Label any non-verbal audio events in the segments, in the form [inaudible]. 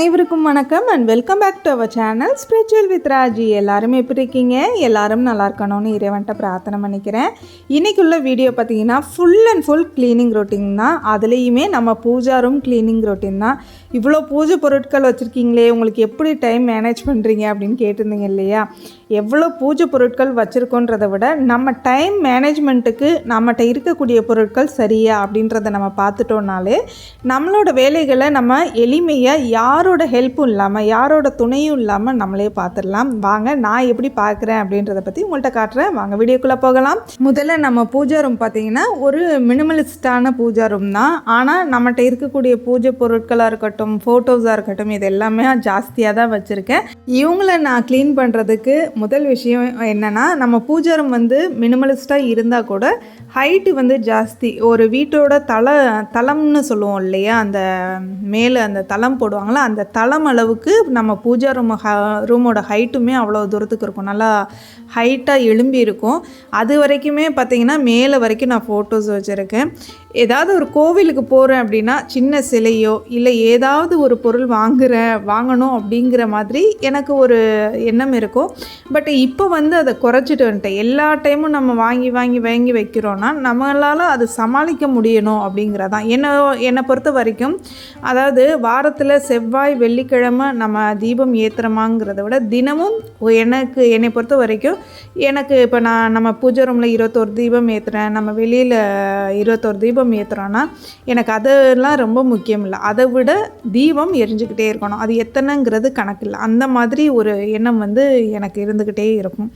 அனைவருக்கும் வணக்கம் and welcome back to our channel spiritual with Raji எல்லாரும் எப்படி இருக்கீங்க? எல்லாரும் நல்லா இருக்கணும்னு இறைவன்ட்ட பிரார்த்தனை பண்ணிக்கிறேன். இன்றைக்குள்ள வீடியோ பார்த்தீங்கன்னா full and full cleaning routine தான். அதுலேயுமே நம்ம பூஜா ரூம் க்ளீனிங் ரொட்டீன் தான். இவ்வளோ பூஜை பொருட்கள் வச்சுருக்கீங்களே உங்களுக்கு எப்படி டைம் மேனேஜ் பண்ணுறீங்க அப்படின்னு கேட்டிருந்தீங்க இல்லையா? எவ்வளோ பூஜை பொருட்கள் வச்சுருக்கோன்றதை விட நம்ம டைம் மேனேஜ்மெண்ட்டுக்கு நம்மகிட்ட இருக்கக்கூடிய பொருட்கள் சரியா அப்படின்றத நம்ம பார்த்துட்டோம்னாலே நம்மளோட வேலைகளை நம்ம எளிமையாக யாரோட ஹெல்ப்பும் இல்லாமல் யாரோட துணையும் இல்லாமல் நம்மளே பார்த்துடலாம். வாங்க நான் எப்படி பார்க்குறேன் அப்படின்றத பற்றி உங்கள்கிட்ட காட்டுறேன். வாங்க வீடியோக்குள்ளே போகலாம். முதல்ல நம்ம பூஜா ரூம் பார்த்தீங்கன்னா ஒரு மினிமலிஸ்டான பூஜா ரூம் தான். ஆனால் நம்மகிட்ட இருக்கக்கூடிய பூஜை பொருட்களாக இருக்கட்டும் ஃபோட்டோஸாக இருக்கட்டும் இது எல்லாமே ஜாஸ்தியாக தான் வச்சுருக்கேன். இவங்கள நான் க்ளீன் பண்ணுறதுக்கு முதல் விஷயம் என்னென்னா நம்ம பூஜா ரூம் வந்து மினிமலிஸ்ட்டாக இருந்தால் கூட ஹைட்டு வந்து ஜாஸ்தி. ஒரு வீட்டோட தலை தளம்னு சொல்லுவோம் இல்லையா அந்த மேலே அந்த தளம் போடுவாங்களா அந்த தளம் அளவுக்கு நம்ம பூஜா ரூம் ஹ ரூமோட ஹைட்டுமே அவ்வளோ தூரத்துக்கு இருக்கும். நல்லா ஹைட்டாக எழும்பி இருக்கும். அது வரைக்குமே பார்த்திங்கன்னா மேலே வரைக்கும் நான் ஃபோட்டோஸ் வச்சுருக்கேன். ஏதாவது ஒரு கோவிலுக்கு போகிறேன் அப்படின்னா சின்ன சிலையோ இல்லை ஏதாவது ஒரு பொருள் வாங்குகிறேன் வாங்கணும் அப்படிங்கிற மாதிரி எனக்கு ஒரு எண்ணம் இருக்கும். பட் இப்போ வந்து அதை குறைச்சிட்டு வந்துட்டேன். எல்லா டைமும் நம்ம வாங்கி வாங்கி வாங்கி வைக்கிறோன்னா நம்மளால் அது சமாளிக்க முடியணும் அப்படிங்கிறதான். என்னை என்னை பொறுத்த வரைக்கும் அதாவது வாரத்தில் செவ்வாய் வெள்ளிக்கிழமை நம்ம தீபம் ஏற்றுறோமாங்கிறத விட தினமும் எனக்கு என்னை பொறுத்த வரைக்கும் எனக்கு இப்போ நான் நம்ம பூஜை ரூமில் இருபத்தோரு தீபம் ஏற்றுறேன் நம்ம வெளியில் இருபத்தோரு தீபம் ஏற்றுறோன்னா எனக்கு அதெல்லாம் ரொம்ப முக்கியம் இல்லை. அதை விட தீபம் எரிஞ்சுக்கிட்டே இருக்கணும். அது எத்தனைங்கிறது கணக்கு இல்லை அந்த மாதிரி ஒரு எண்ணம் வந்து எனக்கு இருந்துக்கிட்டே இருக்கும்.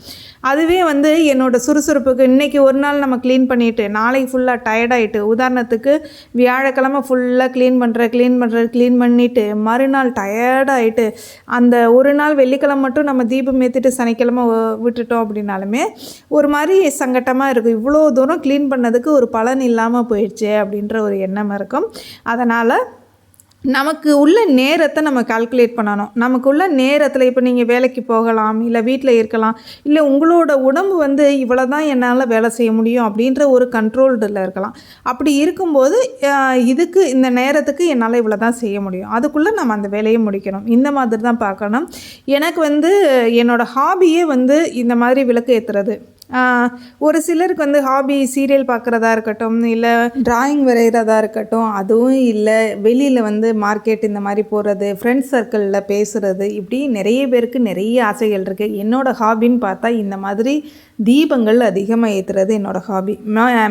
அதுவே வந்து என்னோட சுறுசுறுப்புக்கு இன்றைக்கி ஒரு நாள் நம்ம க்ளீன் பண்ணிவிட்டு நாளைக்கு ஃபுல்லாக டயர்டாயிட்டு உதாரணத்துக்கு வியாழக்கிழமை ஃபுல்லாக க்ளீன் பண்ணுற க்ளீன் பண்ணுற க்ளீன் பண்ணிவிட்டு மறுநாள் டயர்டாயிட்டு அந்த ஒரு நாள் வெள்ளிக்கிழமை மட்டும் நம்ம தீபம் ஏற்றிட்டு சனிக்கிழமை விட்டுட்டோம் அப்படின்னாலுமே ஒரு மாதிரி சங்கட்டமாக இருக்கும். இவ்வளோ தூரம் க்ளீன் பண்ணதுக்கு ஒரு பலன் இல்லாமல் போயிடுச்சு அப்படின்ற ஒரு எண்ணம் இருக்கும். அதனால் நமக்கு உள்ள நேரத்தை நம்ம கால்குலேட் பண்ணணும். நமக்கு உள்ள நேரத்தில் இப்போ நீங்கள் வேலைக்கு போகலாம் இல்லை வீட்டில் இருக்கலாம் இல்லை உங்களோட உடம்பு வந்து இவ்வளோ தான் என்னால் வேலை செய்ய முடியும் அப்படின்ற ஒரு கண்ட்ரோல்டில் இருக்கலாம். அப்படி இருக்கும்போது இதுக்கு இந்த நேரத்துக்கு என்னால் இவ்வளோ தான் செய்ய முடியும். அதுக்குள்ளே நம்ம அந்த வேலையை முடிக்கணும். இந்த மாதிரி தான் பார்க்கணும். எனக்கு வந்து என்னோடய ஹாபியே வந்து இந்த மாதிரி விளக்கு ஏற்றுறது ஒரு சிலருக்கு வந்து ஹாபி சீரியல் பார்க்குறதா இருக்கட்டும் இல்லை டிராயிங் வரைகிறதா இருக்கட்டும் அதுவும் இல்லை வெளியில் வந்து மார்க்கெட் இந்த மாதிரி போகிறது ஃப்ரெண்ட்ஸ் சர்க்கிளில் பேசுகிறது இப்படி நிறைய பேருக்கு நிறைய ஆசைகள் இருக்குது என்னோடய ஹாபின்னு பார்த்தா இந்த மாதிரி தீபங்கள் அதிகமாக ஏற்றுறது என்னோடய ஹாபி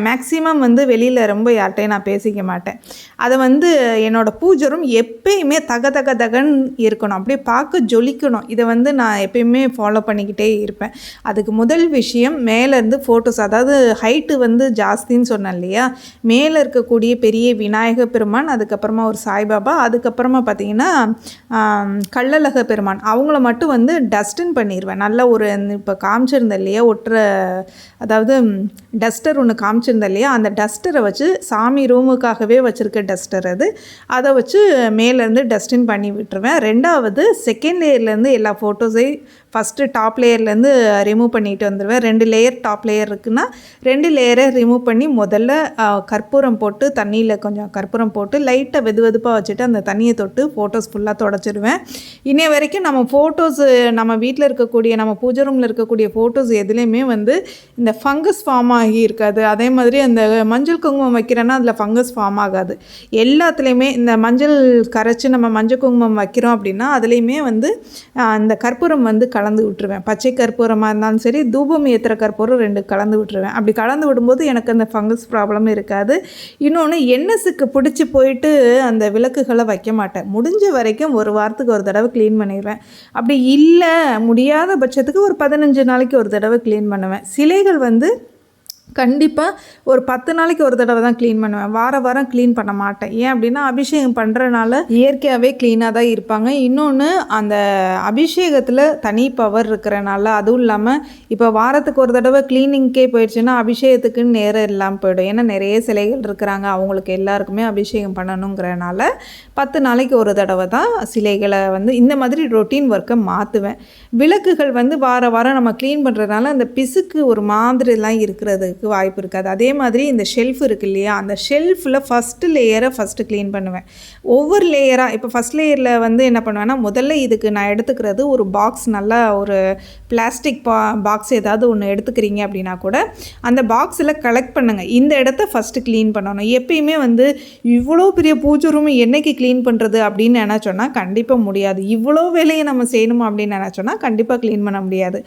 மேக்ஸிமம் வந்து வெளியில் ரொம்ப யார்கிட்டையும் நான் பேசிக்க மாட்டேன். அதை வந்து என்னோடய பூஜரும் எப்பயுமே தக தக தகன்னு இருக்கணும். அப்படியே பார்க்க ஜொலிக்கணும். இதை வந்து நான் எப்பயுமே ஃபாலோ பண்ணிக்கிட்டே இருப்பேன். அதுக்கு முதல் விஷயம் மேலேருந்து ஃபோட்டோஸ் அதாவது ஹைட்டு வந்து ஜாஸ்தின்னு சொன்னேன் இல்லையா? மேலே இருக்கக்கூடிய பெரிய விநாயக பெருமான் அதுக்கப்புறமா ஒரு சாய்பாபா அதுக்கப்புறமா பார்த்தீங்கன்னா கள்ளழக பெருமான். அவங்கள மட்டும் வந்து டஸ்டின் பண்ணிடுவேன் நல்ல ஒரு இப்போ காமிச்சிருந்தேன் இல்லையா ஒட்டுற அதாவது டஸ்டர் ஒன்று காமிச்சிருந்தேன் இல்லையா அந்த டஸ்டரை வச்சு சாமி ரூமுக்காகவே வச்சுருக்க டஸ்டர் அது. அதை வச்சு மேலேருந்து டஸ்டின் பண்ணி விட்டுருவேன். ரெண்டாவது செகண்ட் லேயர்லேருந்து எல்லா ஃபோட்டோஸையும் ஃபஸ்ட்டு டாப் லேயர்லேருந்து ரிமூவ் பண்ணிட்டு வந்துடுவேன் ரெண்டு லேயர் டாப் லேயர் இருக்குன்னா ரெண்டு லேயரை ரிமூவ் பண்ணி முதல்ல கற்பூரம் போட்டு தண்ணியில் கொஞ்சம் கற்பூரம் போட்டு லைட்டாக வெது வெதுப்பாக வச்சுட்டு அந்த தண்ணியை தொட்டு ஃபோட்டோஸ் ஃபுல்லாக தொடச்சிடுவேன் இன்னை வரைக்கும் நம்ம ஃபோட்டோஸ் நம்ம வீட்டில் இருக்கக்கூடிய நம்ம பூஜை ரூமில் இருக்கக்கூடிய ஃபோட்டோஸ் எதுலேயுமே வந்து இந்த ஃபங்கஸ் ஃபார்ம் ஆகி இருக்காது. அதே மாதிரி அந்த மஞ்சள் குங்குமம் வைக்கிறேன்னா அதில் ஃபங்கஸ் ஃபார்ம் ஆகாது. எல்லாத்துலேயுமே இந்த மஞ்சள் கரைச்சி நம்ம மஞ்சள் குங்குமம் வைக்கிறோம் அப்படின்னா அதுலேயுமே வந்து அந்த கற்பூரம் வந்து கலந்து விட்டுருவேன். பச்சை கற்பூரமாக இருந்தாலும் சரி தூபம் ஏற்றுற கற்பூரம் ரெண்டு கலந்து விட்டுருவேன். அப்படி கலந்து விடும்போது எனக்கு அந்த ஃபங்கஸ் ப்ராப்ளம் இருக்காது. இன்னொன்று என்எஸ்ஸுக்கு பிடிச்சி போயிட்டு அந்த விளக்குகளை வைக்க மாட்டேன். முடிஞ்ச வரைக்கும் ஒரு வாரத்துக்கு ஒரு தடவை க்ளீன் பண்ணிடுவேன். அப்படி இல்லை முடியாத பட்சத்துக்கு ஒரு பதினஞ்சு நாளைக்கு ஒரு தடவை க்ளீன் பண்ணுவேன். சிலைகள் வந்து கண்டிப்பாக ஒரு பத்து நாளைக்கு ஒரு தடவை தான் க்ளீன் பண்ணுவேன். வார வாரம் க்ளீன் பண்ண மாட்டேன். ஏன் அப்படின்னா அபிஷேகம் பண்ணுறனால இயற்கையாகவே க்ளீனாக தான் இருப்பாங்க. இன்னொன்று அந்த அபிஷேகத்தில் தனி பவர் இருக்கிறனால அதுவும் இல்லாமல் இப்போ வாரத்துக்கு ஒரு தடவை க்ளீனிங்க்கே போயிடுச்சுன்னா அபிஷேகத்துக்குன்னு நேரம் இல்லாமல் போயிடும். ஏன்னா நிறைய சிலைகள் இருக்கிறாங்க. அவங்களுக்கு எல்லாருக்குமே அபிஷேகம் பண்ணணுங்கிறனால பத்து நாளைக்கு ஒரு தடவை தான் சிலைகளை வந்து இந்த மாதிரி ரொட்டீன் ஒர்க்கை மாற்றுவேன் விளக்குகள் வந்து வார வாரம் நம்ம க்ளீன் பண்ணுறதுனால அந்த பிசுக்கு ஒரு மாதிரிலாம் இருக்கிறதுக்கு இருக்கிறதுக்கு வாய்ப்பு இருக்காது. அதே மாதிரி இந்த ஷெல்ஃப் இருக்கு இல்லையா? அந்த ஷெல்ஃபில் ஃபஸ்ட்டு லேயரை ஃபஸ்ட்டு க்ளீன் பண்ணுவேன். ஒவ்வொரு லேயராக இப்போ ஃபஸ்ட் லேயரில் வந்து என்ன பண்ணுவேன்னா முதல்ல இதுக்கு நான் எடுத்துக்கிறது ஒரு பாக்ஸ் நல்லா ஒரு பிளாஸ்டிக் பா பாக்ஸ் ஏதாவது ஒன்று எடுத்துக்கிறீங்க அப்படின்னா கூட அந்த பாக்ஸில் கலெக்ட் பண்ணுங்கள் இந்த இடத்த ஃபஸ்ட்டு க்ளீன் பண்ணணும். எப்பயுமே வந்து இவ்வளோ பெரிய பூஜை ரூம் என்னைக்கு க்ளீன் பண்ணுறது அப்படின்னு நினச்சோன்னா கண்டிப்பாக முடியாது. இவ்வளோ வேலையை நம்ம செய்யணுமா அப்படின்னு நினச்சோன்னா கண்டிப்பாக க்ளீன் பண்ண முடியாது.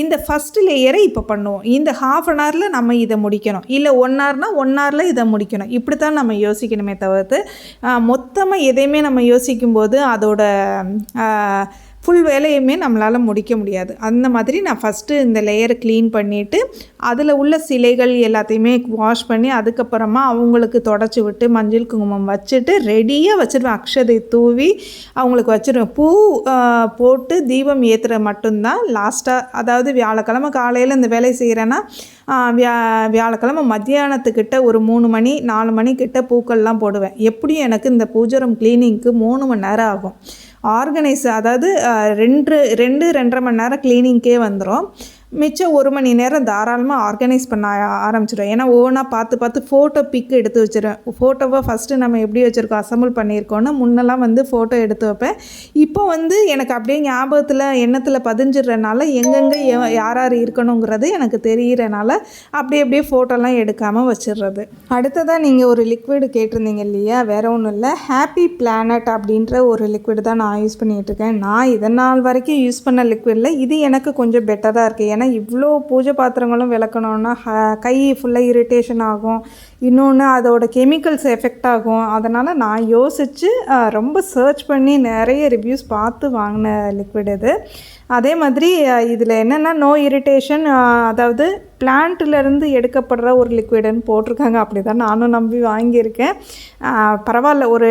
இந்த ஃபஸ்ட் லேயரை இப்போ பண்ணுவோம். இந்த ஹாஃப் அன் ஹவரில் நம்ம இதை முடிக்கணும். இல்லை ஒன் ஹவர்னால் ஒன் ஹவரில் இதை முடிக்கணும். இப்படி தான் நம்ம யோசிக்கணுமே தவிர்த்து மொத்தமாக எதையுமே நம்ம யோசிக்கும்போது அதோட ஃபுல் வேலையுமே நம்மளால் முடிக்க முடியாது. அந்த மாதிரி நான் ஃபஸ்ட்டு இந்த லேயரை க்ளீன் பண்ணிவிட்டு அதில் உள்ள சிலைகள் எல்லாத்தையுமே வாஷ் பண்ணி அதுக்கப்புறமா அவங்களுக்கு தொடச்சி விட்டு மஞ்சள் குங்குமம் வச்சுட்டு ரெடியாக வச்சுருவேன். அக்ஷதை தூவி அவங்களுக்கு வச்சுருவேன். பூ போட்டு தீபம் ஏற்றுற மட்டும்தான் லாஸ்ட்டாக அதாவது வியாழக்கிழமை காலையில் இந்த வேலையை செய்கிறேன்னா வியா வியாழக்கிழமை மத்தியானத்துக்கிட்ட ஒரு மூணு மணி நாலு மணிக்கிட்ட பூக்கள்லாம் போடுவேன். எப்படியும் எனக்கு இந்த பூஜரம் க்ளீனிங்க்கு மூணு மணி நேரம் ஆகும். ஆர்கனைஸ் அதாவது ரெண்டு ரெண்டு ரெண்டரை மணி நேரம் க்ளீனிங்க்கே வந்துடும் மிச்சம் ஒரு மணி நேரம் தாராளமாக ஆர்கனைஸ் பண்ண ஆரம்பிச்சிடும் ஆரம்பிச்சிடுவேன். ஏன்னா ஒவ்வொன்றா பார்த்து பார்த்து ஃபோட்டோ பிக் எடுத்து வச்சிருவேன். ஃபோட்டோவை ஃபஸ்ட்டு நம்ம எப்படி வச்சுருக்கோம் அசம்பிள் பண்ணியிருக்கோன்னு முன்னெல்லாம் வந்து ஃபோட்டோ எடுத்து வைப்பேன். இப்போ வந்து எனக்கு அப்படியே ஞாபகத்தில் எண்ணத்தில் பதிஞ்சிடுறனால எங்கெங்கே யார் யார் இருக்கணுங்கிறது எனக்கு தெரிகிறனால அப்படியே அப்படியே ஃபோட்டோலாம் எடுக்காமல் வச்சிடுறது. அடுத்ததாக நீங்கள் ஒரு லிக்விடு கேட்டிருந்தீங்க இல்லையா? வேறு ஒன்றும் இல்லை. ஹாப்பி பிளானட் அப்படின்ற ஒரு லிக்விடு தான் நான் யூஸ் பண்ணிகிட்ருக்கேன் நான் இதனால் வரைக்கும் யூஸ் பண்ண லிக்விடில் இது எனக்கு கொஞ்சம் பெட்டராக இருக்குது ஏன்னா இவ்வளோ பூஜை பாத்திரங்களும் விளக்கணும்னா கை ஃபுல்லாக இரிட்டேஷன் ஆகும். இன்னொன்று அதோட கெமிக்கல்ஸ் எஃபெக்ட் ஆகும். அதனால் நான் யோசித்து ரொம்ப சர்ச் பண்ணி நிறைய ரிவ்யூஸ் பார்த்து வாங்கின லிக்விட் இது. அதே மாதிரி இதில் என்னென்னா நோ இரிட்டேஷன் அதாவது பிளான்ட்லேருந்து எடுக்கப்படுற ஒரு லிக்விடுன்னு போட்டிருக்காங்க. அப்படி தான் நானும் நம்பி வாங்கியிருக்கேன். பரவாயில்ல ஒரு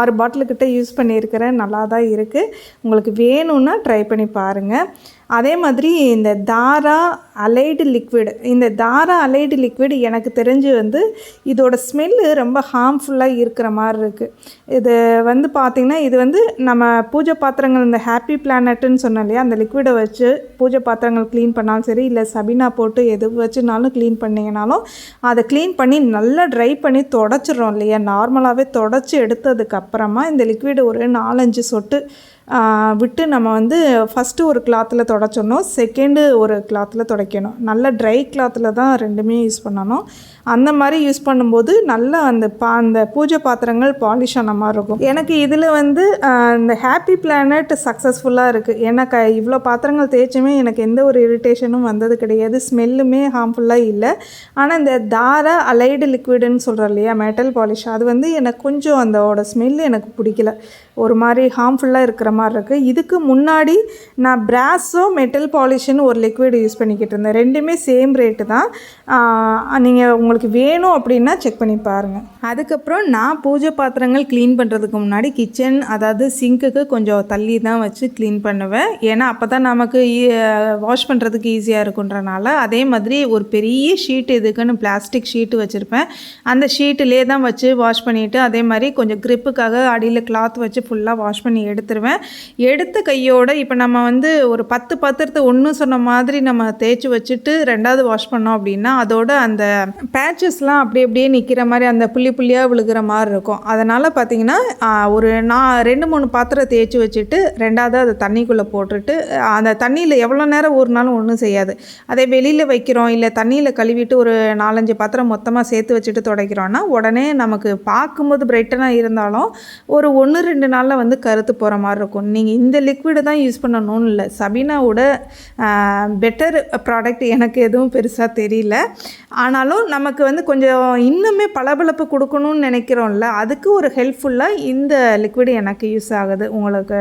ஆறு பாட்டிலுக்கிட்ட யூஸ் பண்ணியிருக்கிறேன். நல்லா தான் இருக்குது உங்களுக்கு வேணும்னா ட்ரை பண்ணி பாருங்கள் அதே மாதிரி இந்த தாரா அலைடு லிக்விடு இந்த தாரா அலைடு லிக்விடு எனக்கு தெரிஞ்சு வந்து இதோட ஸ்மெல்லு ரொம்ப ஹார்ம்ஃபுல்லாக இருக்கிற மாதிரி இருக்குது இது வந்து பார்த்திங்கன்னா இது வந்து நம்ம பூஜை பாத்திரங்கள் இந்த ஹாப்பி பிளானட்டுன்னு சொன்னோம் இல்லையா அந்த லிக்விடை வச்சு பூஜை பாத்திரங்கள் க்ளீன் பண்ணாலும் சரி இல்லை சபினா போட்டு எது வச்சுனாலும் க்ளீன் பண்ணிங்கனாலும் அதை க்ளீன் பண்ணி நல்லா ட்ரை பண்ணி தொடச்சிடுறோம் இல்லையா நார்மலாகவே தொடச்சி எடுத்ததுக்கப்புறமா இந்த லிக்விடு ஒரு நாலஞ்சு சொட்டு விட்டு நம்ம வந்து ஃபஸ்ட்டு ஒரு கிளாத்தில் தொடச்சிடணும் செகண்டு ஒரு கிளாத்தில் துடைக்கணும். நல்ல ட்ரை கிளாத்தில் தான் ரெண்டுமே யூஸ் பண்ணணும். அந்த மாதிரி யூஸ் பண்ணும்போது நல்லா அந்த பா அந்த பூஜை பாத்திரங்கள் பாலிஷ் ஆன மாதிரி இருக்கும். எனக்கு இதில் வந்து இந்த ஹாப்பி பிளானட் சக்ஸஸ்ஃபுல்லாக இருக்குது ஏன்னா க இவ்வளோ பாத்திரங்கள் தேய்ச்சுமே எனக்கு எந்த ஒரு இரிட்டேஷனும் வந்தது கிடையாது. ஸ்மெல்லுமே ஹார்ம்ஃபுல்லாக இல்லை. ஆனால் இந்த தார அலைடு லிக்விடுன்னு சொல்கிறோம் இல்லையா மெட்டல் பாலிஷ் அது வந்து எனக்கு கொஞ்சம் அதோட ஸ்மெல் எனக்கு பிடிக்கல. ஒரு மாதிரி ஹார்ம்ஃபுல்லாக இருக்கிற மாதிரி இருக்குது இதுக்கு முன்னாடி நான் பிராஸோ மெட்டல் பாலிஷ்னு ஒரு லிக்விட் யூஸ் பண்ணிக்கிட்டு இருந்தேன். ரெண்டுமே சேம் ரேட்டு தான். நீங்கள் உங்களுக்கு வேணும் அப்படின்னா செக் பண்ணி பாருங்கள் அதுக்கப்புறம் நான் பூஜை பாத்திரங்கள் க்ளீன் பண்ணுறதுக்கு முன்னாடி கிச்சன் அதாவது சிங்க்குக்கு கொஞ்சம் தள்ளி தான் வச்சு க்ளீன் பண்ணுவேன். ஏன்னா அப்போ தான் நமக்கு வாஷ் பண்ணுறதுக்கு ஈஸியாக இருக்குன்றனால அதே மாதிரி ஒரு பெரிய ஷீட் எதுக்குன்னு பிளாஸ்டிக் ஷீட்டு வச்சுருப்பேன். அந்த ஷீட்டிலே தான் வச்சு வாஷ் பண்ணிவிட்டு அதே மாதிரி கொஞ்சம் க்ரிப்புக்காக அடியில் கிளாத் வச்சு ஃபுல்லாக வாஷ் பண்ணி எடுத்துருவேன். எடுத்த கையோடு இப்போ நம்ம வந்து ஒரு பத்து பாத்திரத்தை ஒன்று சொன்ன மாதிரி நம்ம தேய்ச்சி வச்சுட்டு ரெண்டாவது வாஷ் பண்ணோம் அப்படின்னா அதோட அந்த பேச்சஸ்லாம் அப்படி அப்படியே நிற்கிற மாதிரி அந்த புள்ளி புள்ளியாக விழுகிற மாதிரி இருக்கும். அதனால் பார்த்தீங்கன்னா ஒரு நான் ரெண்டு மூணு பாத்திரம் தேய்ச்சி வச்சுட்டு ரெண்டாவது அதை தண்ணிக்குள்ளே போட்டுட்டு அந்த தண்ணியில் எவ்வளோ நேரம் ஊறினாலும் ஒன்றும் செய்யாது. அதே வெளியில் வைக்கிறோம் இல்லை தண்ணியில் கழுவிட்டு ஒரு நாலஞ்சு பாத்திரம் மொத்தமாக சேர்த்து வச்சுட்டு துடைக்கிறோன்னா உடனே நமக்கு பார்க்கும்போது பிரைட்டனாக இருந்தாலும் ஒரு ஒன்று ரெண்டு நாளில் வந்து கருத்து போகிற மாதிரி இருக்கும். நீங்கள் இந்த லிக்விடை தான் யூஸ் பண்ணணும்னு இல்லை. சபீனாவோட பெட்டர் ப்ராடக்ட் எனக்கு எதுவும் பெருசாக தெரியல. ஆனாலும் நமக்கு வந்து கொஞ்சம் இன்னுமே பளபளப்பு கொடுக்கணும்னு நினைக்கிறோம்ல. அதுக்கு ஒரு ஹெல்ப்ஃபுல்லாக இந்த லிக்விடு எனக்கு யூஸ் ஆகுது. உங்களுக்கு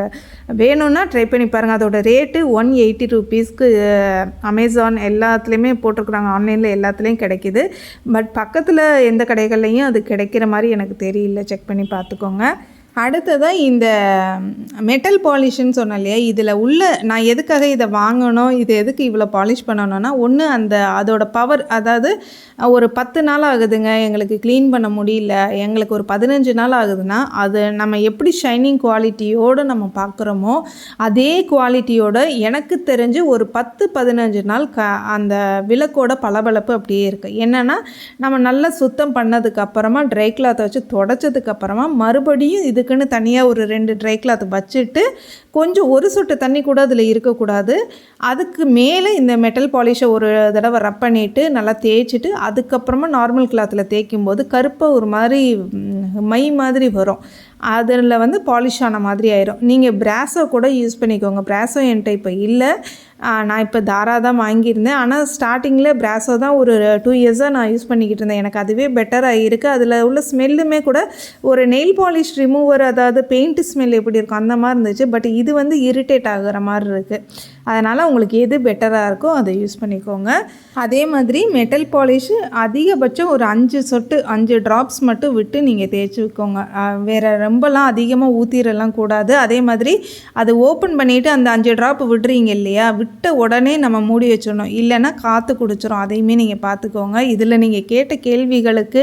வேணும்னா ட்ரை பண்ணி பாருங்கள் அதோட ரேட்டு ஒன் எயிட்டி ருபீஸ்க்கு அமேசான் எல்லாத்துலேயுமே போட்டிருக்குறாங்க. ஆன்லைனில் எல்லாத்துலேயும் கிடைக்கிது. பட் பக்கத்தில் எந்த கடைகள்லையும் அது கிடைக்கிற மாதிரி எனக்கு தெரியல. செக் பண்ணி பார்த்துக்கோங்க. அடுத்ததாக இந்த மெட்டல் பாலிஷ்ன்னு சொன்னேன் இல்லையா இதில் உள்ள நான் எதுக்காக இதை வாங்கணும் இது எதுக்கு இவ்வளோ பாலிஷ் பண்ணணும்னா ஒன்று அந்த அதோட பவர் அதாவது ஒரு பத்து நாள் ஆகுதுங்க எங்களுக்கு க்ளீன் பண்ண முடியல எங்களுக்கு ஒரு பதினஞ்சு நாள் ஆகுதுன்னா அது நம்ம எப்படி ஷைனிங் குவாலிட்டியோடு நம்ம பார்க்குறோமோ அதே குவாலிட்டியோட எனக்கு தெரிஞ்சு ஒரு பத்து பதினஞ்சு நாள் க அந்த விளக்கோட பளபளப்பு அப்படியே இருக்குது என்னென்னா நம்ம நல்லா சுத்தம் பண்ணதுக்கப்புறமா ட்ரை கிளாத்தை வச்சு தொடச்சதுக்கப்புறமா மறுபடியும் இது இதுக்குன்னு தனியாக ஒரு ரெண்டு ட்ரை கிளாத் வச்சுட்டு கொஞ்சம் ஒரு சொட்டு தண்ணி கூட அதில் இருக்கக்கூடாது. அதுக்கு மேலே இந்த மெட்டல் பாலிஷை ஒரு தடவை ரப் பண்ணிவிட்டு நல்லா தேய்ச்சிட்டு அதுக்கப்புறமா நார்மல் கிளாத்தில் தேய்க்கும் போது கருப்பாக ஒரு மாதிரி மை மாதிரி வரும். அதில் வந்து பாலிஷ் ஆன மாதிரி ஆயிரும். நீங்கள் பிராஸோ கூட யூஸ் பண்ணிக்கோங்க. பிராஸோ என்கிட்ட இப்போ இல்லை. நான் இப்போ தாரா தான் வாங்கியிருந்தேன். ஆனால் ஸ்டார்டிங்கில் பிராஸோ தான் ஒரு டூ இயர்ஸாக நான் யூஸ் பண்ணிக்கிட்டு இருந்தேன். எனக்கு அதுவே பெட்டராக இருக்குது அதில் உள்ள ஸ்மெல்லுமே கூட ஒரு நெயில் பாலிஷ் ரிமூவர் அதாவது பெயிண்ட் ஸ்மெல் எப்படி இருக்கும் அந்த மாதிரி இருந்துச்சு. பட் இது வந்து இரிட்டேட் ஆகிற மாதிரி இருக்குது அதனால் உங்களுக்கு எது பெட்டராக இருக்கோ அதை யூஸ் பண்ணிக்கோங்க. அதே மாதிரி மெட்டல் பாலிஷு அதிகபட்சம் ஒரு அஞ்சு சொட்டு அஞ்சு ட்ராப்ஸ் மட்டும் விட்டு நீங்கள் தேய்ச்சிக்கோங்க வேறு ரொம்பலாம் அதிகமாக ஊற்றிடலாம் கூடாது. அதே மாதிரி அது ஓப்பன் பண்ணிவிட்டு அந்த அஞ்சு ட்ராப் விடுறீங்க இல்லையா? விட்ட உடனே நம்ம மூடி வச்சிடணும். இல்லைன்னா காற்று குடிச்சிடும் அதையுமே நீங்கள் பார்த்துக்கோங்க. இதில் நீங்கள் கேட்ட கேள்விகளுக்கு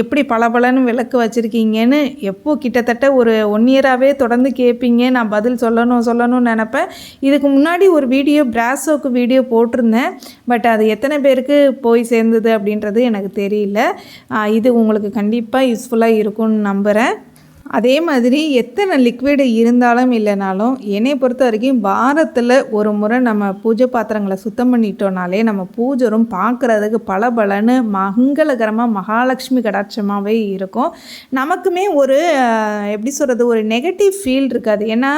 எப்படி பளபளன்னு விளக்கு வச்சுருக்கீங்கன்னு எப்போ கிட்டத்தட்ட ஒரு ஒன் இயராகவே தொடர்ந்து கேட்பீங்க. நான் பதில் சொல்லணும் சொல்லணும்னு நினப்பேன். இதுக்கு முன்னாடி ஒரு ஒரு வீடியோ பிராஸோக்கு வீடியோ போட்டிருந்தேன். பட் அது எத்தனை பேருக்கு போய் சேர்ந்தது அப்படின்றது எனக்கு தெரியல. இது உங்களுக்கு கண்டிப்பாக யூஸ்ஃபுல்லாக இருக்கும்னு நம்புகிறேன் அதே மாதிரி எத்தனை லிக்விடு இருந்தாலும் இல்லைனாலும் என்னை பொறுத்த வரைக்கும் வாரத்தில் ஒரு முறை நம்ம பூஜை பாத்திரங்களை சுத்தம் பண்ணிட்டோனாலே நம்ம பூஜரும் பார்க்குறதுக்கு பளபளன்னு மங்களகரமாக மகாலட்சுமி கடாட்சமாகவே இருக்கும். நமக்குமே ஒரு எப்படி சொல்கிறது ஒரு நெகட்டிவ் ஃபீல் இருக்காது. ஏன்னா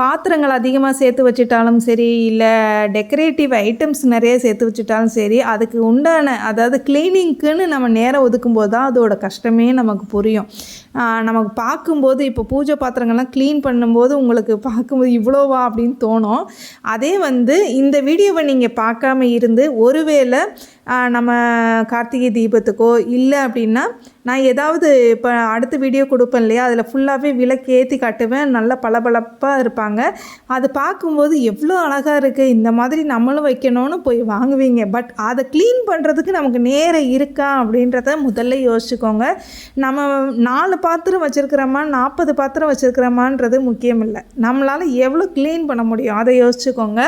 பாத்திரங்கள் அதிகமாக சேர்த்து வச்சிட்டாலும் சரி இல்லை டெக்கரேட்டிவ் ஐட்டம்ஸ் நிறைய சேர்த்து வச்சிட்டாலும் சரி அதுக்கு உண்டான அதாவது க்ளீனிங்க்குன்னு நம்ம நேரம் ஒதுக்கும்போது தான் அதோட கஷ்டமே நமக்கு புரியும். நமக்கு பார்க்கும்போது இப்போ பூஜை பாத்திரங்கள்லாம் க்ளீன் பண்ணும்போது உங்களுக்கு பார்க்கும்போது இவ்வளோவா அப்படின்னு தோணும். அதே வந்து இந்த வீடியோவை நீங்கள் பார்க்காம இருந்து ஒருவேளை நம்ம கார்த்திகை தீபத்துக்கோ இல்லை அப்படின்னா நான் ஏதாவது இப்போ அடுத்த வீடியோ கொடுப்பேன் இல்லையா? அதில் ஃபுல்லாகவே விளக்கு ஏற்றி காட்டுவேன். நல்ல பளபளப்பாக இருப்பாங்க. அது பார்க்கும்போது எவ்வளோ அழகாக இருக்குது இந்த மாதிரி நம்மளும் வைக்கணும்னு போய் வாங்குவீங்க. பட் அதை க்ளீன் பண்ணுறதுக்கு நமக்கு நேரம் இருக்கா அப்படின்றத முதல்ல யோசிச்சுக்கோங்க. நம்ம நாலு பாத்திரம் வச்சுருக்கிறோமா? நாற்பது பாத்திரம் வச்சுருக்கிறோமான்றது முக்கியம் இல்லை நம்மளால் எவ்வளோ க்ளீன் பண்ண முடியும்? அதை யோசிச்சுக்கோங்க.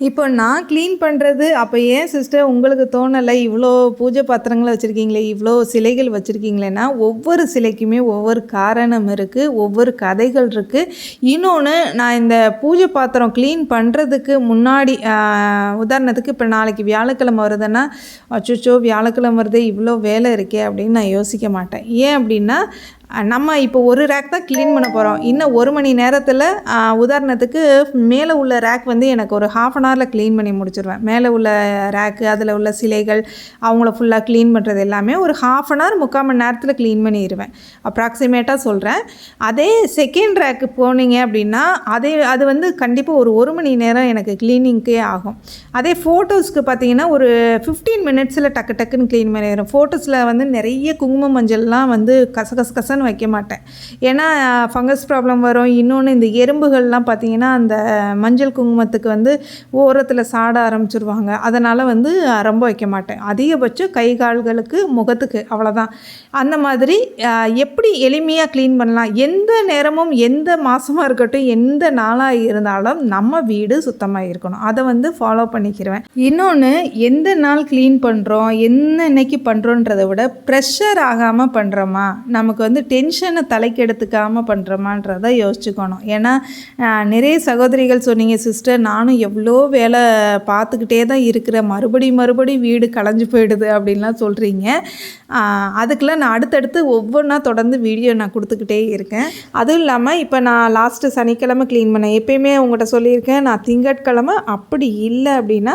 இப்போ நான் க்ளீன் பண்ணுறது அப்போ ஏன் சிஸ்டர் உங்களுக்கு தோணலை? இவ்வளோ பூஜை பாத்திரங்களை வச்சுருக்கீங்களே இவ்வளோ சிலைகள் வச்சுருக்கீங்களேன்னா ஒவ்வொரு சிலைக்குமே ஒவ்வொரு காரணம் இருக்குது ஒவ்வொரு கதைகள் இருக்குது இன்னொன்று நான் இந்த பூஜை பாத்திரம் க்ளீன் பண்ணுறதுக்கு முன்னாடி உதாரணத்துக்கு இப்போ நாளைக்கு வியாழக்கிழமை வருதுன்னா அச்சோச்சோ வியாழக்கிழமை வருதே இவ்வளோ வேலை இருக்கே அப்படின்னு நான் யோசிக்க மாட்டேன். ஏன் அப்படின்னா நம்ம இப்போ ஒரு ரேக் தான் க்ளீன் பண்ண போகிறோம் இன்னும் ஒரு மணி நேரத்தில் உதாரணத்துக்கு மேலே உள்ள ரேக் வந்து எனக்கு ஒரு ஹாஃப் அன் ஹவரில் க்ளீன் பண்ணி முடிச்சிருவேன். மேலே உள்ள ரேக்கு அதில் உள்ள சிலைகள் அவங்கள ஃபுல்லாக க்ளீன் பண்ணுறது எல்லாமே ஒரு ஹாஃப் அன் ஹவர் முக்கால் மணி நேரத்தில் க்ளீன் பண்ணிடுவேன் அப்ராக்சிமேட்டாக சொல்கிறேன் அதே செகண்ட் ரேக்கு போனீங்க அப்படின்னா அதே அது வந்து கண்டிப்பாக ஒரு ஒரு மணி நேரம் எனக்கு க்ளீனிங்க்கே ஆகும். அதே ஃபோட்டோஸ்க்கு பார்த்தீங்கன்னா ஒரு ஃபிஃப்டீன் மினிட்ஸில் டக்கு டக்குன்னு க்ளீன் பண்ணிடுறேன். ஃபோட்டோஸில் வந்து நிறைய குங்குமம் மஞ்சள்லாம் வந்து கச கச கசன்னு வைக்க மாட்டேன். ஏன்னா ஃபங்கஸ் ப்ராப்ளம் வரும். இன்னொன்று இந்த எறும்புகள்லாம் பார்த்தீங்கன்னா அந்த மஞ்சள் குங்குமத்துக்கு வந்து ஓரத்தில் சாட ஆரம்பிச்சிருவாங்க. அதனால் வந்து ரொம்ப வைக்க மாட்டேன். அதிகபட்சம் கை கால்களுக்கு முகத்துக்கு அவ்வளோதான் அந்த மாதிரி எப்படி எளிமையாக க்ளீன் பண்ணலாம்? எந்த நேரமும் எந்த மாதமாக இருக்கட்டும் எந்த நாளாக இருந்தாலும் நம்ம வீடு சுத்தமாக இருக்கணும். அதை வந்து ஃபாலோ பண்ணிக்கிறேன். இன்னொன்று எந்த நாள் க்ளீன் பண்ணுறோம் என்ன இன்னைக்கு பண்ணுறோன்றதை விட ப்ரெஷர் ஆகாமல் பண்ணுறோமா நமக்கு வந்து டென்ஷனை தலைக்கு எடுத்துக்காமல் பண்ணுறோமான்றதை யோசிச்சுக்கணும். ஏன்னா நிறைய சகோதரிகள் சொன்னீங்க சிஸ்டர் நானும் எவ்வளோ வேலை பார்த்துக்கிட்டே தான் இருக்கிறேன். மறுபடி மறுபடி வீடு களைஞ்சு போயிடுது அப்படின்லாம் சொல்கிறீங்க அதுக்கெலாம் நான் அடுத்தடுத்து ஒவ்வொன்றா தொடர்ந்து வீடியோ நான் கொடுத்துக்கிட்டே இருக்கேன். அதுவும் இல்லாமல் இப்போ நான் லாஸ்ட்டு சனிக்கிழமை க்ளீன் பண்ணேன் எப்பயுமே உங்கள்கிட்ட சொல்லியிருக்கேன் நான் திங்கட்கிழமை அப்படி இல்லை அப்படின்னா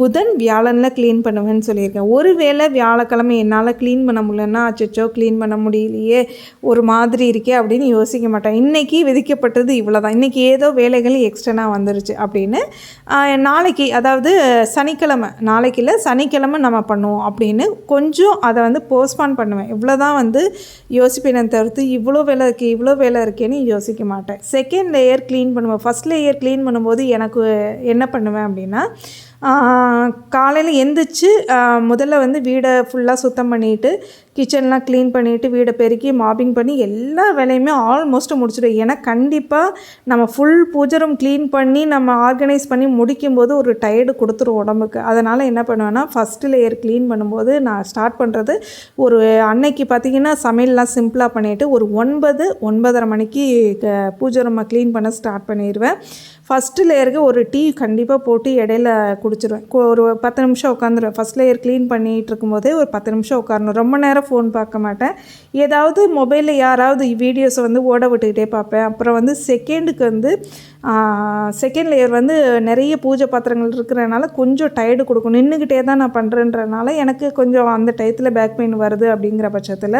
புதன் வியாழனில் க்ளீன் பண்ணுவேன்னு சொல்லியிருக்கேன். ஒருவேளை வியாழக்கிழமை என்னால் க்ளீன் பண்ண முடியலன்னா அச்சச்சோ க்ளீன் பண்ண முடியலையே ஒரு மாதிரி இருக்கே அப்படின்னு யோசிக்க மாட்டேன். இன்றைக்கி விதிக்கப்பட்டது இவ்வளோ தான் இன்றைக்கி ஏதோ வேலைகள் எக்ஸ்டர்னாக வந்துருச்சு அப்படின்னு நாளைக்கு அதாவது சனிக்கிழமை நாளைக்கு இல்லை சனிக்கிழமை நம்ம பண்ணுவோம் அப்படின்னு கொஞ்சம் அதை வந்து போஸ்ட்பான் பண்ணுவேன். இவ்வளோ தான் வந்து யோசிப்பேன் தவிர்த்து இவ்வளோ வேலை இருக்குது இவ்வளோ வேலை இருக்கேன்னு யோசிக்க மாட்டேன். செகண்ட் லேயர் க்ளீன் பண்ணுவேன். ஃபஸ்ட் லேயர் க்ளீன் பண்ணும்போது எனக்கு என்ன பண்ணுவேன் அப்படின்னா காலையில் எந்திரிச்சு முதல்ல வந்து வீடை ஃபுல்லாக சுத்தம் பண்ணிவிட்டு கிச்சன்லாம் க்ளீன் பண்ணிவிட்டு வீடை பெருக்கி மாப்பிங் பண்ணி எல்லா வேலையுமே ஆல்மோஸ்ட் முடிச்சிடுவேன் ஏன்னா கண்டிப்பாக நம்ம ஃபுல் பூஜை க்ளீன் பண்ணி நம்ம ஆர்கனைஸ் பண்ணி முடிக்கும்போது ஒரு டயர்டு கொடுத்துரும் உடம்புக்கு. அதனால் என்ன பண்ணுவேன்னா ஃபஸ்ட்டு லேயர் க்ளீன் பண்ணும்போது நான் ஸ்டார்ட் பண்ணுறது ஒரு அன்னைக்கு பார்த்தீங்கன்னா சமையல்லாம் சிம்பிளாக பண்ணிவிட்டு ஒரு ஒன்பது ஒன்பதரை மணிக்கு க- பூஜை க்ளீன் பண்ண ஸ்டார்ட் பண்ணிடுவேன் ஃபஸ்ட்டு லேயருக்கு ஒரு டீ கண்டிப்பாக போட்டு இடையில குடிச்சிருவேன். ஒரு பத்து நிமிஷம் உட்காந்துருவேன். ஃபஸ்ட் லேயர் க்ளீன் பண்ணிகிட்டு இருக்கும்போதே ஒரு பத்து நிமிஷம் உட்காரணும். ரொம்ப நேரம் ஃபோன் பார்க்க மாட்டேன். ஏதாவது மொபைலில் யாராவது வீடியோஸை வந்து ஓட விட்டுக்கிட்டே பார்ப்பேன். அப்புறம் வந்து செகண்டுக்கு வந்து செகண்ட் லேயர் வந்து நிறைய பூஜை பாத்திரங்கள் இருக்கிறனால கொஞ்சம் டயர்டு கொடுக்கும். நின்றுக்கிட்டே தான் நான் பண்ணுறேன்றனால எனக்கு கொஞ்சம் அந்த டயத்தில் பேக் பெயின் வருது அப்படிங்கிற பட்சத்தில்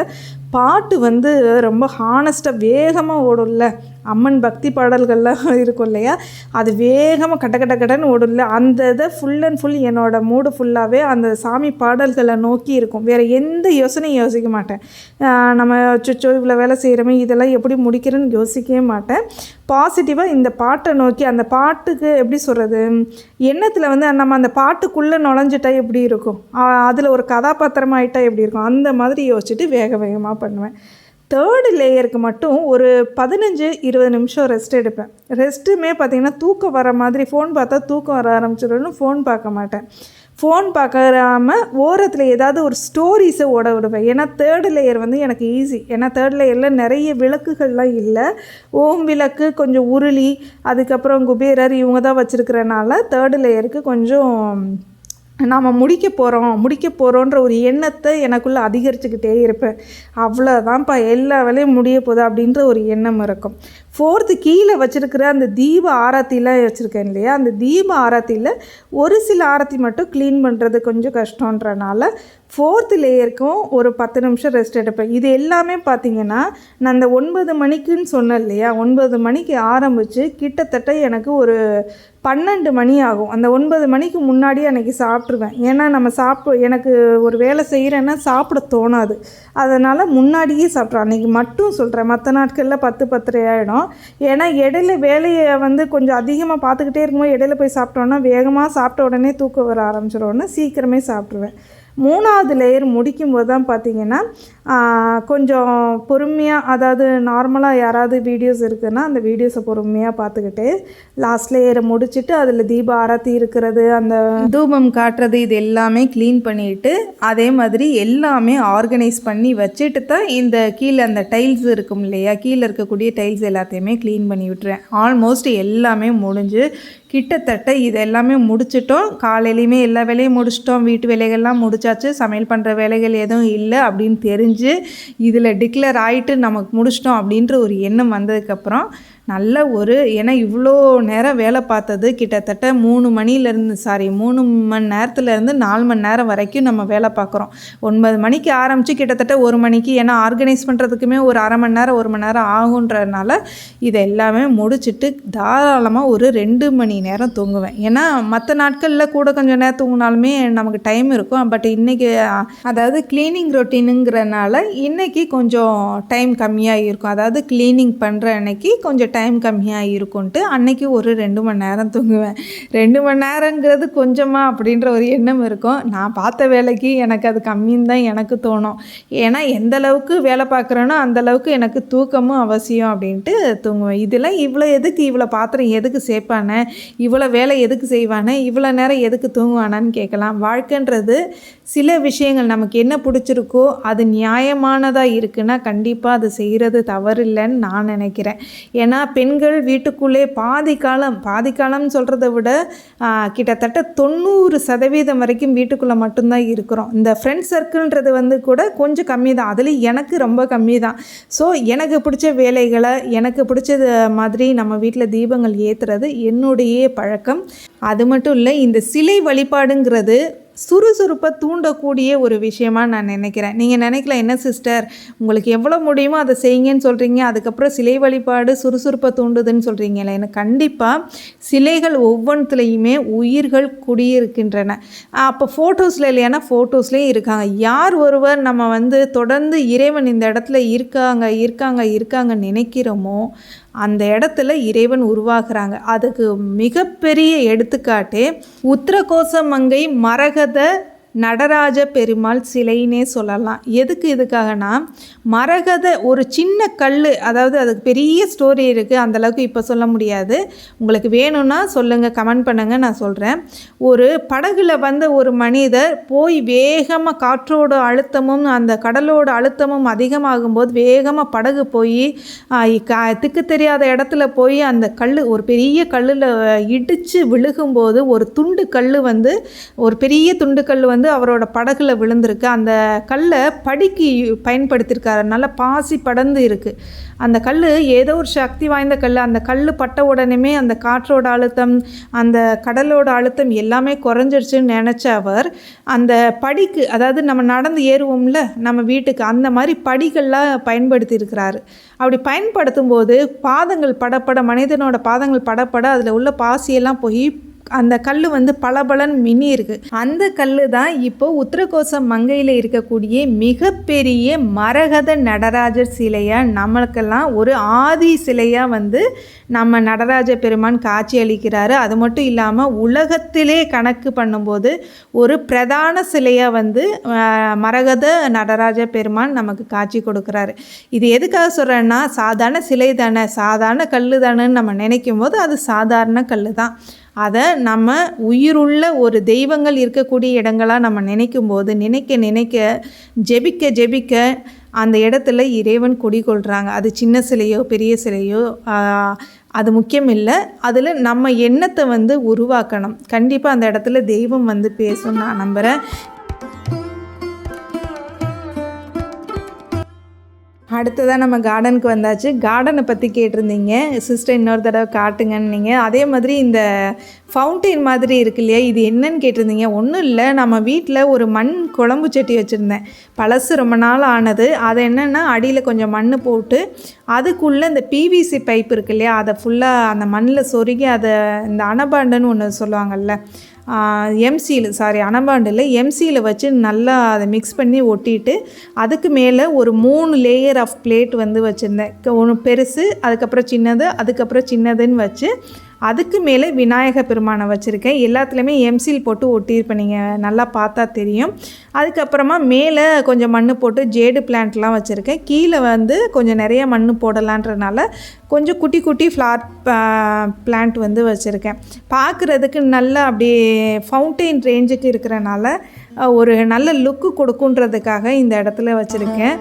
பாட்டு வந்து ரொம்ப ஹானஸ்ட்டாக வேகமாக ஓடும்ல. அம்மன் பக்தி பாடல்கள்லாம் [laughs] இருக்கும் இல்லையா? அது வேகமாக கட்ட கட்ட கடன்னு ஓடும்ல. அந்த இதை ஃபுல் அண்ட் ஃபுல் என்னோட மூடு ஃபுல்லாகவே அந்த சாமி பாடல்களை நோக்கி இருக்கும். வேறு எந்த யோசனையும் யோசிக்க மாட்டேன். நம்ம சுச்சோ இவ்வளோ வேலை செய்கிறோமே இதெல்லாம் எப்படி முடிக்கிறேன்னு யோசிக்கவே மாட்டேன். பாசிட்டிவாக இந்த பாட்டு பாட்டை நோக்கி அந்த பாட்டுக்கு எப்படி சொல்கிறது எண்ணத்தில் வந்து நம்ம அந்த பாட்டுக்குள்ளே நுழைஞ்சிட்டா எப்படி இருக்கும்? அதில் ஒரு கதாபாத்திரமாயிட்டா எப்படி இருக்கும்? அந்த மாதிரி யோசிச்சுட்டு வேக வேகமாக பண்ணுவேன். தேர்டு லேயருக்கு மட்டும் ஒரு பதினஞ்சு இருபது நிமிஷம் ரெஸ்ட் எடுப்பேன். ரெஸ்ட்டுமே பார்த்திங்கன்னா தூக்கம் வர மாதிரி ஃபோன் பார்த்தா தூக்கம் வர ஆரம்பிச்சிடணும் ஃபோன் பார்க்க மாட்டேன். ஃபோன் பார்க்காம ஓரத்தில் ஏதாவது ஒரு ஸ்டோரிஸை ஓட விடுவேன். ஏன்னா தேர்டு லேயர் வந்து எனக்கு ஈஸி ஏன்னா தேர்ட் லேயரில் நிறைய விளக்குகள்லாம் இல்லை. ஓம் விளக்கு கொஞ்சம் உருளி அதுக்கப்புறம் குபேரர் இவங்க தான் வச்சுருக்கிறனால தேர்டு லேயருக்கு கொஞ்சம் நாம் முடிக்க போகிறோம் முடிக்க போகிறோன்ற ஒரு எண்ணத்தை எனக்குள்ளே அதிகரிச்சுக்கிட்டே இருப்பேன். அவ்வளோதான்ப்பா எல்லா வேலையும் முடிய போகுது அப்படின்ற ஒரு எண்ணம் இருக்கும். ஃபோர்த்து கீழே வச்சுருக்கிற அந்த தீப ஆராத்திலாம் வச்சுருக்கேன் இல்லையா? அந்த தீப ஆராத்தியில் ஒரு சில ஆரத்தி மட்டும் க்ளீன் பண்ணுறது கொஞ்சம் கஷ்டன்றனால ஃபோர்த்து லேயருக்கும் ஒரு பத்து நிமிஷம் ரெஸ்ட் எடுப்பேன். இது எல்லாமே பார்த்தீங்கன்னா நான் அந்த ஒன்பது மணிக்குன்னு சொன்னேன் இல்லையா? ஒன்பது மணிக்கு ஆரம்பித்து கிட்டத்தட்ட எனக்கு ஒரு பன்னெண்டு மணி ஆகும். அந்த ஒன்பது மணிக்கு முன்னாடி அன்றைக்கி சாப்பிட்ருவேன் ஏன்னா நம்ம சாப்பிட்டு எனக்கு ஒரு வேலை செய்கிறேன்னா சாப்பிட தோணாது. அதனால் முன்னாடியே சாப்பிட்றேன். அன்றைக்கி மட்டும் சொல்கிறேன் மற்ற நாட்களில் பத்து பத்தரை ஆகிடும் ஏன்னா இடையில வேலையை வந்து கொஞ்சம் அதிகமாக பார்த்துக்கிட்டே இருக்கும்போது இடையில போய் சாப்பிட்டோன்னா வேகமாக சாப்பிட்ட உடனே தூக்கம் வர ஆரம்பிச்சிடும்னு சீக்கிரமே சாப்பிட்ருவேன் மூணாவது லேயர் முடிக்கும்போது தான் பார்த்தீங்கன்னா கொஞ்சம் பொறுமையாக அதாவது நார்மலாக யாராவது வீடியோஸ் இருக்குன்னா அந்த வீடியோஸை பொறுமையாக பார்த்துக்கிட்டு லாஸ்ட் லேயரை முடிச்சுட்டு அதில் தீப ஆரத்தி இருக்கிறது அந்த தூபம் காட்டுறது இது எல்லாமே க்ளீன் பண்ணிட்டு அதே மாதிரி எல்லாமே ஆர்கனைஸ் பண்ணி வச்சுட்டு தான் இந்த கீழே அந்த டைல்ஸ் இருக்கும் இல்லையா? கீழே இருக்கக்கூடிய டைல்ஸ் எல்லாத்தையுமே க்ளீன் பண்ணி விட்டுறேன் ஆல்மோஸ்ட் எல்லாமே முடிஞ்சு கிட்டத்தட்ட இது எல்லாமே முடிச்சிட்டோம். காலையிலையுமே எல்லா வேலையும் முடிச்சிட்டோம். வீட்டு வேலைகள்லாம் முடிச்சாச்சு. சமையல் பண்ணுற வேலைகள் எதுவும் இல்லை அப்படின்னு தெரிஞ்சு இதில் டிக்ளேர் ஆகிட்டு நமக்கு முடிச்சிட்டோம் அப்படின்ற ஒரு எண்ணம் வந்ததுக்கப்புறம் நல்ல ஒரு ஏன்னா இவ்வளோ நேரம் வேலை பார்த்தது கிட்டத்தட்ட மூணு மணிலேருந்து சாரி மூணு மணி நேரத்துலேருந்து நாலு மணி நேரம் வரைக்கும் நம்ம வேலை பார்க்குறோம். ஒன்பது மணிக்கு ஆரம்பித்து கிட்டத்தட்ட ஒரு மணிக்கு ஏன்னா ஆர்கனைஸ் பண்ணுறதுக்குமே ஒரு அரை மணி நேரம் ஒரு மணி நேரம் ஆகுன்றதுனால இதை எல்லாமே முடிச்சிட்டு தாராளமாக ஒரு ரெண்டு மணி நேரம் தூங்குவேன். ஏன்னா மற்ற நாட்களில் கூட கொஞ்சம் நேரம் தூங்கினாலுமே நமக்கு டைம் இருக்கும். பட் இன்றைக்கி அதாவது க்ளீனிங் ரொட்டீனுங்கிறனால இன்றைக்கி கொஞ்சம் டைம் கம்மியாக இருக்கும். அதாவது க்ளீனிங் பண்ணுற அன்னைக்கு கொஞ்சம் டைம் கம்மியாக இருக்கும்ன்ட்டு அன்னைக்கு ஒரு ரெண்டு மணி நேரம் தூங்குவேன். ரெண்டு மணி நேரங்கிறது கொஞ்சமா அப்படின்ற ஒரு எண்ணம் இருக்கும். நான் பார்த்த வேலைக்கு எனக்கு அது கம்மின்னு தான் எனக்கு தோணும். ஏன்னா எந்த அளவுக்கு வேலை பார்க்குறேனோ அந்தளவுக்கு எனக்கு தூக்கமும் அவசியம் அப்படின்ட்டு தூங்குவேன். இதெல்லாம் இவ்வளோ எதுக்கு இவ்வளோ பாத்திரம் எதுக்கு சேர்ப்பானே? இவ்வளோ வேலை எதுக்கு செய்வானே? இவ்வளோ நேரம் எதுக்கு தூங்குவானான்னு கேட்கலாம். வாழ்க்கைன்றது சில விஷயங்கள் நமக்கு என்ன பிடிச்சிருக்கோ அது நியாயமானதாக இருக்குன்னா கண்டிப்பாக அது செய்கிறது தவறில்லைன்னு நான் நினைக்கிறேன். ஏன்னா பெண்கள் வீட்டுக்குள்ளே பாதி காலம் பாதி காலம்னு சொல்கிறத விட கிட்டத்தட்ட தொண்ணூறு சதவீதம் வரைக்கும் வீட்டுக்குள்ளே மட்டும்தான் இருக்கிறோம். இந்த ஃப்ரெண்ட் சர்க்கிள்ன்றது வந்து கூட கொஞ்சம் கம்மி தான் அதுலேயும் எனக்கு ரொம்ப கம்மி தான் ஸோ எனக்கு பிடிச்ச வேலைகளை எனக்கு பிடிச்சது மாதிரி நம்ம வீட்டில் தீபங்கள் ஏற்றுறது என்னுடைய பழக்கம். அது மட்டும் இல்லை இந்த சிலை வழிபாடுங்கிறது சுறுசுறுப்பை தூண்டக்கூடிய ஒரு விஷயமாக நான் நினைக்கிறேன். நீங்கள் நினைக்கல என்ன சிஸ்டர்? உங்களுக்கு எவ்வளோ முடியுமோ அதை செய்யுங்கன்னு சொல்கிறீங்க அதுக்கப்புறம் சிலை வழிபாடு சுறுசுறுப்பை தூண்டுதுன்னு சொல்கிறீங்களே எனக்கு கண்டிப்பாக சிலைகள் ஒவ்வொன்றுத்துலேயுமே உயிர்கள் குடியிருக்கின்றன. அப்போ ஃபோட்டோஸில் இல்லையானா ஃபோட்டோஸ்லேயும் இருக்காங்க. யார் ஒருவர் நம்ம வந்து தொடர்ந்து இறைவன் இந்த இடத்துல இருக்காங்க இருக்காங்க இருக்காங்க நினைக்கிறோமோ அந்த இடத்துல இறைவன் உருவாகிறாங்க. அதுக்கு மிகப்பெரிய எடுத்துக்காட்டு உத்திரகோச மங்கை மரகத நடராஜ பெருமாள் சிலைன்னே சொல்லலாம். எதுக்கு இதுக்காகனா மரகத ஒரு சின்ன கல் அதாவது அதுக்கு பெரிய ஸ்டோரி இருக்குது அந்தளவுக்கு இப்போ சொல்ல முடியாது. உங்களுக்கு வேணும்னா சொல்லுங்கள் கமெண்ட் பண்ணுங்கள் நான் சொல்கிறேன் ஒரு படகுல வந்த ஒரு மனிதர் போய் வேகமாக காற்றோட அழுத்தமும் அந்த கடலோட அழுத்தமும் அதிகமாகும் போது வேகமாக படகு போய் திக்கு தெரியாத இடத்துல போய் அந்த கல் ஒரு பெரிய கல்லில் இடித்து விழுகும்போது ஒரு துண்டு கல் வந்து ஒரு பெரிய துண்டு கல் வந்து வந்து அவரோட படகுல விழுந்திருக்கு. அந்த கல்லை படிக்கு பயன்படுத்தியிருக்காரு நல்லா பாசி படர்ந்து இருக்குது அந்த கல் ஏதோ ஒரு சக்தி வாய்ந்த கல் அந்த கல் பட்ட உடனே அந்த காற்றோட அழுத்தம் அந்த கடலோட அழுத்தம் எல்லாமே குறைஞ்சிருச்சுன்னு நினச்ச அவர் அந்த படிக்கு அதாவது நம்ம நடந்து ஏறுவோம்ல நம்ம வீட்டுக்கு அந்த மாதிரி படிகள்லாம் பயன்படுத்தியிருக்கிறாரு. அப்படி பயன்படுத்தும் போது பாதங்கள் படப்பட மனிதனோட பாதங்கள் படப்பட அதில் உள்ள பாசியெல்லாம் போய் அந்த கல் வந்து பளபளன் மினி இருக்குது அந்த கல் தான் இப்போ உத்தரகோச மங்கையில் இருக்கக்கூடிய மிகப்பெரிய மரகத நடராஜர் சிலையாக நம்மளுக்கெல்லாம் ஒரு ஆதி சிலையாக வந்து நம்ம நடராஜ பெருமான் காட்சி அளிக்கிறாரு. அது மட்டும் இல்லாமல் உலகத்திலே கணக்கு பண்ணும்போது ஒரு பிரதான சிலையாக வந்து மரகத நடராஜ பெருமான் நமக்கு காட்சி கொடுக்குறாரு. இது எதுக்காக சொல்கிறேன்னா சாதாரண சிலை தானே சாதாரண கல் தானேன்னு நம்ம நினைக்கும் போது அது சாதாரண கல் தான். அதை நம்ம உயிருள்ள ஒரு தெய்வங்கள் இருக்கக்கூடிய இடங்களாக நம்ம நினைக்கும் போது நினைக்க நினைக்க ஜெபிக்க ஜெபிக்க அந்த இடத்துல இறைவன் குடிகொள்கிறாங்க அது சின்ன சிலையோ பெரிய சிலையோ அது முக்கியம் இல்லை அதில் நம்ம எண்ணத்தை வந்து உருவாக்கணும். கண்டிப்பாக அந்த இடத்துல தெய்வம் வந்து பேசும் நான் நம்புகிறேன் அடுத்ததாக நம்ம கார்டனுக்கு வந்தாச்சு. கார்டனை பற்றி கேட்டிருந்தீங்க. சிஸ்டர் இன்னொரு தடவை காட்டுங்கன்னு நீங்கள் அதே மாதிரி இந்த ஃபவுண்டெயின் மாதிரி இருக்கு இல்லையா? இது என்னன்னு கேட்டிருந்தீங்க. ஒன்றும் இல்லை. நம்ம வீட்டில் ஒரு மண் குழம்பு சட்டி வச்சுருந்தேன். பழசு ரொம்ப நாள் ஆனது. அதை என்னென்னா அடியில் கொஞ்சம் மண் போட்டு அதுக்குள்ளே இந்த பிவிசி பைப் இருக்கு இல்லையா? அதை ஃபுல்லாக அந்த மண்ணில் சொருகி அதை இந்த அனபாண்டன்னு ஒன்று சொல்லுவாங்கள்ல எம்சியில் சாரி அனபாண்டில் எம்சியில் வச்சு நல்லா அதை மிக்ஸ் பண்ணி ஒட்டிட்டு அதுக்கு மேலே ஒரு மூணு லேயர் ஆஃப் பிளேட் வந்து வச்சுருந்தேன். ஒன்று பெருசு அதுக்கப்புறம் சின்னது அதுக்கப்புறம் சின்னதுன்னு வச்சு அதுக்கு மேலே விநாயக பெருமானை வச்சுருக்கேன். எல்லாத்துலேயுமே எம்சில் போட்டு ஒட்டியிருப்பேன். நீங்கள் நல்லா பார்த்தா தெரியும். அதுக்கப்புறமா மேலே கொஞ்சம் மண் போட்டு ஜேடு பிளான்ட்லாம் வச்சுருக்கேன். கீழே வந்து கொஞ்சம் நிறைய மண் போடலான்றனால கொஞ்சம் குட்டி குட்டி ஃப்ளார் பிளான்ட் வந்து வச்சுருக்கேன். பார்க்குறதுக்கு நல்ல அப்படி ஃபவுண்டெயின் ரேஞ்சுக்கு இருக்கிறனால ஒரு நல்ல லுக்கு கொடுக்குன்றதுக்காக இந்த இடத்துல வச்சுருக்கேன்.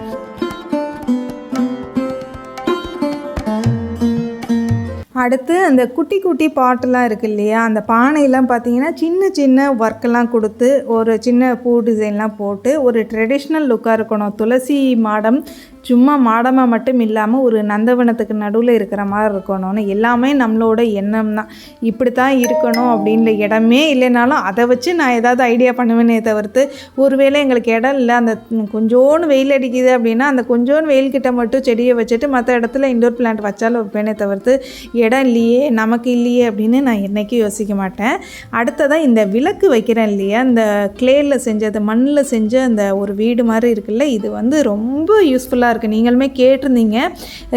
அடுத்து அந்த குட்டி குட்டி பாட்டெல்லாம் இருக்குது இல்லையா? அந்த பானையெல்லாம் பார்த்தீங்கன்னா சின்ன சின்ன ஒர்க்கெல்லாம் கொடுத்து ஒரு சின்ன பூ டிசைன்லாம் போட்டு ஒரு ட்ரெடிஷ்னல் லுக்காக இருக்கணும். துளசி மாடம் சும்மா மாடமாக மட்டும் இல்லாமல் ஒரு நந்தவனத்துக்கு நடுவில் இருக்கிற மாதிரி இருக்கணும்னு எல்லாமே நம்மளோட எண்ணம் தான். இப்படி தான் இருக்கணும் அப்படின்ற இடமே இல்லைனாலும் அதை வச்சு நான் ஏதாவது ஐடியா பண்ணுவேனே தவிர்த்து ஒருவேளை எங்களுக்கு இடம் இல்லை அந்த கொஞ்சோன்னு வெயில் அடிக்குது அப்படின்னா அந்த கொஞ்சோன்னு வெயில் கிட்ட மட்டும் செடியை வச்சுட்டு மற்ற இடத்துல இண்டோர் பிளான்ட் வச்சாலும் வைப்பேனே தவிர்த்து இடம் இல்லையே நமக்கு இல்லையே அப்படின்னு நான் என்றைக்கும் யோசிக்க மாட்டேன். அடுத்ததாக இந்த விளக்கு வைக்கிறேன் இல்லையா இந்த கிளேயில் செஞ்சது மண்ணில் செஞ்ச அந்த ஒரு வீடு மாதிரி இருக்குல்ல இது வந்து ரொம்ப யூஸ்ஃபுல்லாக இருக்குது நீங்களுமே கேட்டிருந்தீங்க.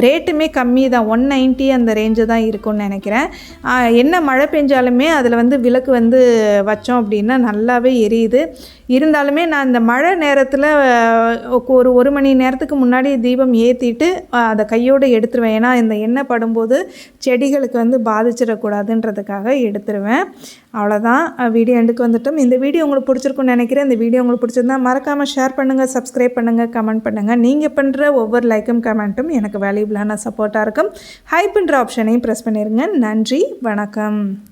ரேட்டுமே கம்மி தான் ஒன் நைன்ட்டி அந்த ரேஞ்சு தான் இருக்கும்னு நினைக்கிறேன். என்ன மழை பெஞ்சாலுமே அதில் வந்து விளக்கு வந்து வச்சோம் அப்படின்னா நல்லாவே எரியுது. இருந்தாலுமே நான் இந்த மழை நேரத்தில் ஒரு ஒரு மணி நேரத்துக்கு முன்னாடி தீபம் ஏற்றிட்டு அதை கையோடு எடுத்துருவேன். ஏன்னா இந்த எண்ணெய் படும்போது செடிகளுக்கு வந்து பாதிச்சிடக்கூடாதுன்றதுக்காக எடுத்துருவேன். அவ்வளோதான் வீடியோ எண்டுக்கு வந்துட்டோம். இந்த வீடியோ உங்களுக்கு பிடிச்சிருக்குன்னு நினைக்கிறேன். இந்த வீடியோ உங்களுக்கு பிடிச்சிருந்தா மறக்காமல் ஷேர் பண்ணுங்கள் சப்ஸ்கிரைப் பண்ணுங்கள் கமெண்ட் பண்ணுங்கள் நீங்கள் பண்ணுற ஒவ்வொரு லைக்கும் கமெண்ட்டும் எனக்கு வேல்யூபிளான சப்போர்ட்டாக இருக்கும். ஹைப்புன்ற ஆப்ஷனையும் ப்ரெஸ் பண்ணிடுங்க நன்றி வணக்கம்.